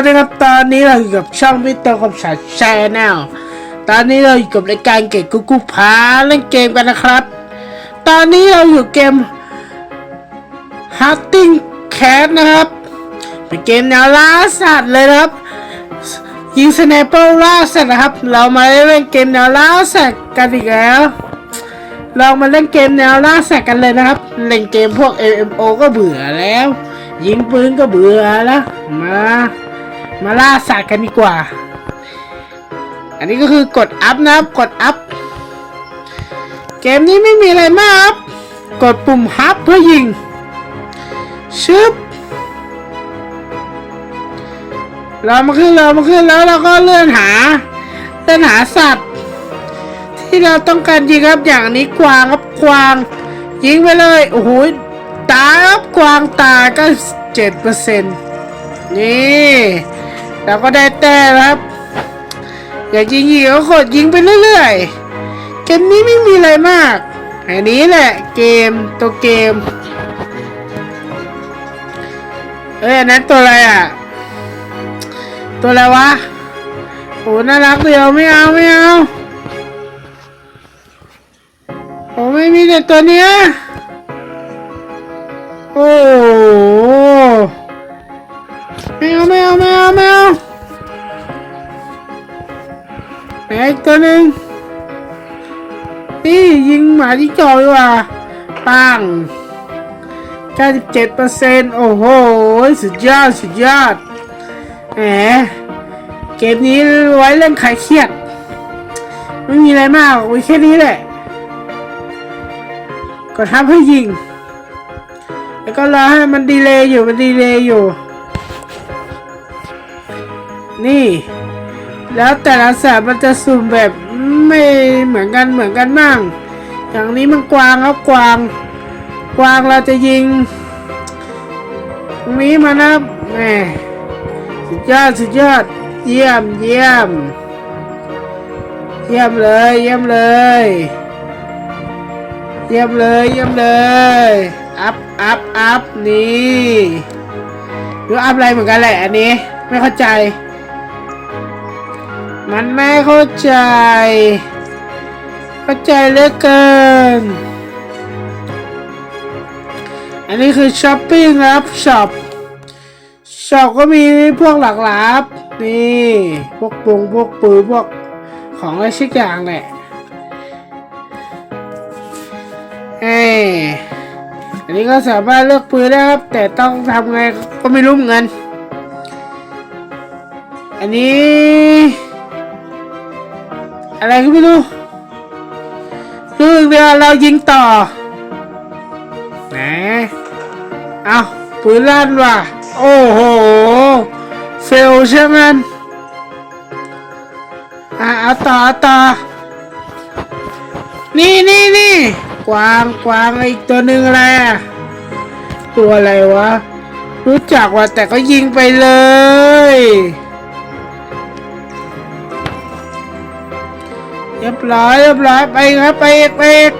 วัสดีครับตอนนี้เราอยู่กับช่องวิตเตอร์คอมชัดชแนลตอนนี้เราอยู่กับรายการเก็บกุ๊กพาเล่นเกมกันนะครับ ตอนนี้เราอยู่เกม Hunting Cat นะครับ เป็นเกมแนวล่าสัตว์เลยครับ ยิงสไนเปอร์ล่าสัตว์นะครับ เรามาเล่นเกมแนวล่าสัตว์กันอีกแล้วลองมาเล่นเกมแนวล่าสัตว์กันเลยนะครับ เล่นเกมพวก MMO ก็เบื่อแล้ว ยิงปืนก็เบื่อแล้ว มา มาล่าสัตว์กันดีกว่า อันนี้ก็คือกดอัพนะครับ กดอัพ เกมนี้ไม่มีอะไรมากครับ กดปุ่มฮับเพื่อยิง ชึบ เรามาขึ้นเรามาขึ้นแล้วเราก็เลื่อนหา เลื่อนหาสัตว์ ที่เราต้องการยิงครับ อย่างนี้กวางครับกวาง ยิงไปเลย โอ้โห ตายครับกวางตายก็เจ็ดเปอร์เซ็นต์นี่ เราก็ได้แต้มครับอยากยิงอีกก็กดยิงไปเรื่อยๆ เกมนี้ไม่มีอะไรมากอันนี้แหละเกมตัวเกม เอ้ยอันนั้นตัวอะไรอะ ตัวอะไรวะโอ้น่ารักเดียวไม่เอาไม่เอาโอ้ไม่มีแต่ตัวเนี้ยโอ้ ไม่เอาไม่เอาไม่เอาไม่เอาไหนอีกตัวหนึ่งนี่ยิงหมาที่จอดีกว่าปัง97%โอ้โห สุดยอด สุดยอด แหม เกมนี้ไว้เล่นขายเครียด ไม่มีอะไรมากไว้แค่นี้แหละ ก็ทำให้ยิง แล้วก็รอให้มันดีเลย์อยู่ มันดีเลย์อยู่ นี่ แล้วแต่ละสัตว์มันจะสุ่มแบบไม่เหมือนกันเหมือนกันมั่ง อย่างนี้มันกวางครับกวาง กวางเราจะยิงตรงนี้มานะแหมสุดยอดสุดยอด เยี่ยมเยี่ยม เยี่ยมเลย เยี่ยมเลย เยี่ยมเลยเยี่ยมเลย อัพอัพอัพนี่หรืออัพอะไรเหมือนกันแหละอันนี้ ไม่เข้าใจ มันไม่เข้าใจ เข้าใจเหลือเกิน อันนี้คือช้อปปิ้งครับช็อปช็อปก็มีพวกหลักหลาบนี่พวกปุงพวกปืนพวกของอะไรสักอย่างแหละเอ้ยอันนี้ก็สามารถเลือกปืนได้ครับ แต่ต้องทำไงก็ไม่รู้เหมือนกันอันนี้ อะไรก็ไม่รู้ คือเดี๋ยวเรายิงต่อไหนเอาปืนลั่นว่ะ โอ้โห เฟลใช่ไหมอะเอาต่อเอาต่อ นี่นี่นี่กวางกวางอีกตัวหนึ่งอะไรอะ ตัวอะไรวะ รู้จักว่าแต่ก็ยิงไปเลย บร้อยเรียบร้อยไปครับไปอีกไปอีก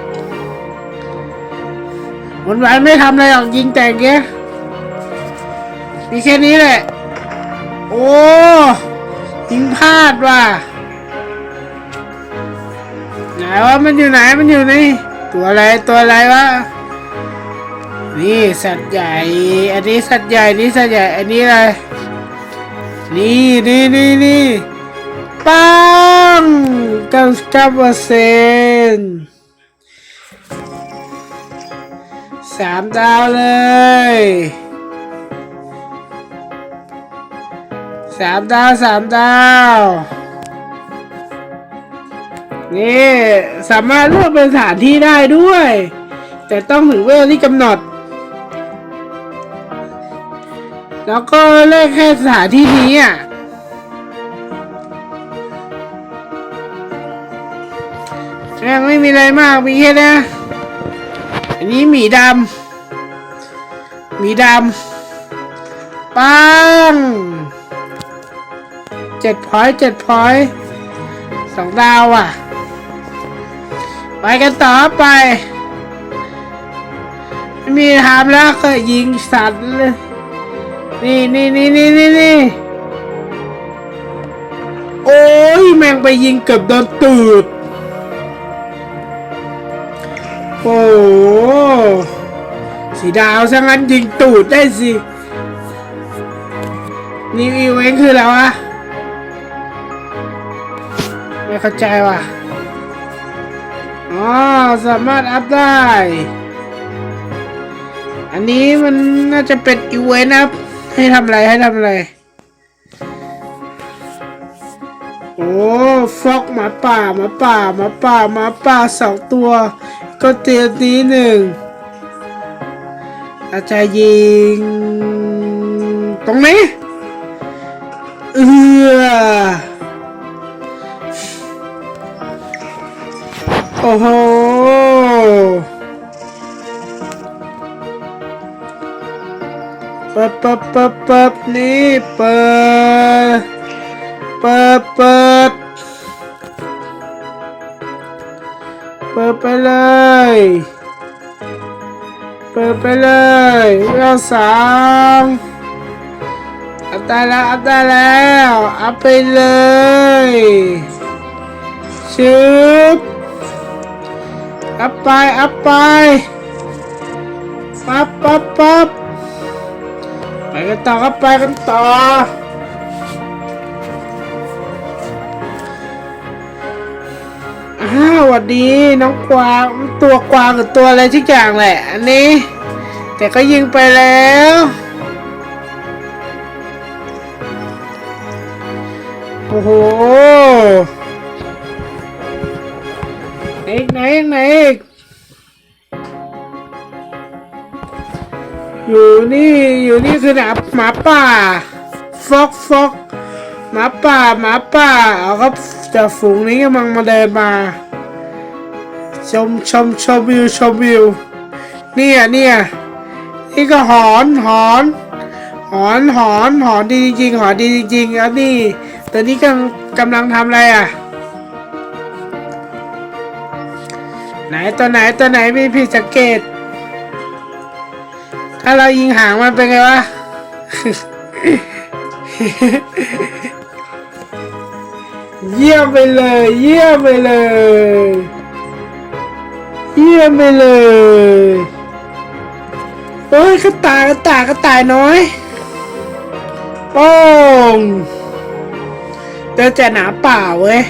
วันวานไม่ทำอะไรหรอกยิงแต่งเงี้ยมีแค่นี้แหละ โอ้ยิงพลาดว่ะไหนวะมันอยู่ไหนมันอยู่ในตัวอะไรตัวอะไรวะนี่สัตว์ใหญ่ อันนี้สัตว์ใหญ่นี่สัตว์ใหญ่ อันนี้อะไร นี่นี่นี่นี่ ปังเก้าสิบเก้าเปอร์เซนต์สามดาวเลยสามดาวสามดาว นี่สามารถเลือกเป็นสถานที่ได้ด้วย แต่ต้องถึงเวลที่กำหนด แล้วก็เลือกแค่สถานที่นี้อะ มีอะไรมากมีแค่นะ อันนี้หมีดำหมีดำปังเจ็ดพอยเจ็ดพอยสองดาวอะ ไปกันต่อไป มีทมแล้วก็ยิงสัตว์เลยนี่นี่นี่นี่นี่นี่โอ้ยแมงไปยิงเกือบโดนตืด โอ้สีดาวซะงั้นยิงตูดได้สิ นี่อีเวนต์คืออะไรวะไม่เข้าใจว่ะ อ๋อ สามารถอัพได้ อันนี้มันน่าจะเป็นอีเวนต์นะให้ทำอะไร ให้ทำอะไร โอ้ ฟอกหมาป่าหมาป่าหมาป่าหมาป่าสองตัว ก็เตียนี้หนึ่งอาจจะยิง ตรงนี้เออโอ้โหเปิดเปิดเปิดเปิดนี่เปิดเปิดเปิด เปิดไปเลย เปิดไปเลยเรื่องสามอัพได้แล้ว อัพได้แล้ว อัพไปเลยชึบอัพไป อัพไปปั๊บปั๊บปั๊บไปกันต่อครับไปกันต่อ อ้าวสวัสดีน้องกวางตัวกวางหรือตัวอะไรทุกอย่างแหละ อันนี้ แต่ก็ยิงไปแล้ว โอ้โหไหนอีกไหนอีกไหนอีกอยู่นี่อยู่นี่คือหนาหมาป่าฟอกฟอกหมาป่าหมาป่าเอาครับ จากฝูงนี้กำลังมาเดินมา ชมชมชมวิวชมวิวเนี่ยเนี่ยนี่ก็หอนหอนหอนหอนหอนดีจริงหอนดีจริงๆแล้วนี่ตอนนี้กำกำลังทำอะไรอะ ไหนตัวไหนตัวไหนมีผิดสังเกต ถ้าเรายิงหางมันเป็นไงวะ เยี่ยมไปเลย เยี่ยมไปเลย เยี่ยมไปเลยโอ้ยกระต่ายกระต่ายกระต่ายน้อยป้งเจอแต่หนาป่าเว้ย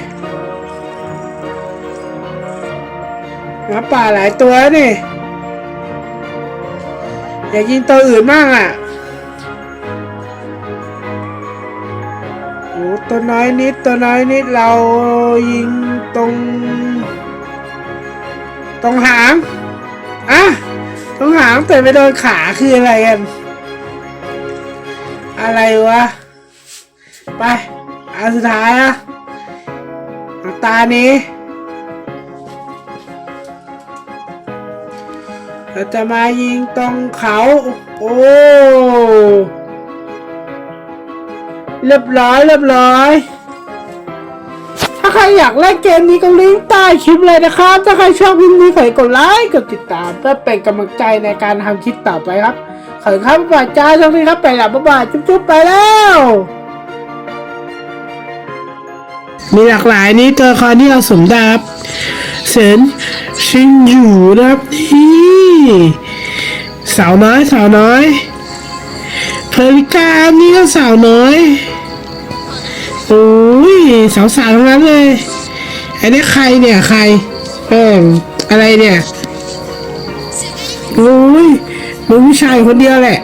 หนาป่าหลายตัวนี่ อยากยิงตัวอื่นบ้างอะ ตัวน้อยนิดตัวน้อยนิดเรายิงตรง ตรงหางอะตรงหางแต่ไม่โดนขาคืออะไรกัน อะไรวะ ไปอันสุดท้ายอะตานี้เราจะมายิงตรงเขา โอ้ เรียบร้อยเรียบร้อย ถ้าใครอยากเล่นเกมนี้ก็ลิงก์ใต้คลิปเลยนะครับ ถ้าใครชอบคลิปนี้ขอให้กดไลค์กดติดตาม เพื่อเป็นกำลังใจในการทำคลิปต่อไปครับขอบคุณครับบ๊ายบายจ้าช่วงนี้ครับไปแล้วบ๊ายบายจุ๊บๆไปแล้ว มีหลากหลายนี่ตัวละครที่เราสมดาบเซินชินอยู่นะครับนี่สาวน้อยสาวน้อย เพลิกานี่ก็สาวน้อยโอ้ยสาวสาวทั้งนั้นเลยไอ้นี่ใครเนี่ยใครเอออะไรเนี่ยโอ้ยมึงผู้ชายคนเดียวแหละ